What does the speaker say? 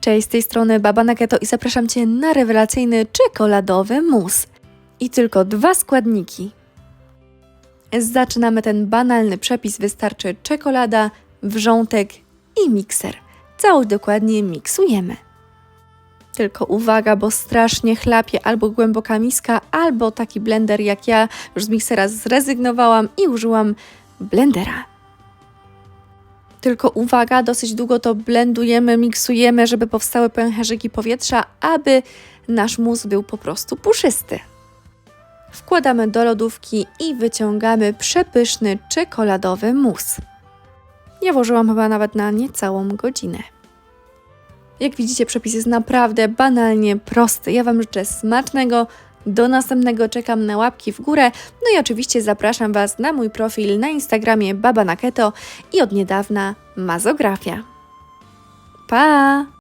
Cześć, z tej strony Baba Naketo i zapraszam Cię na rewelacyjny czekoladowy mus. I tylko dwa składniki. Zaczynamy ten banalny przepis. Wystarczy czekolada, wrzątek i mikser. Całość dokładnie miksujemy. Tylko uwaga, bo strasznie chlapie albo głęboka miska, albo taki blender jak ja. Już z miksera zrezygnowałam i użyłam blendera. Tylko uwaga, dosyć długo to blendujemy, miksujemy, żeby powstały pęcherzyki powietrza, aby nasz mus był po prostu puszysty. Wkładamy do lodówki i wyciągamy przepyszny czekoladowy mus. Ja włożyłam chyba nawet na niecałą godzinę. Jak widzicie, przepis jest naprawdę banalnie prosty. Ja Wam życzę smacznego. Do następnego czekam na łapki w górę. No i oczywiście zapraszam Was na mój profil na Instagramie Baba na Keto i od niedawna Mazografia. Pa!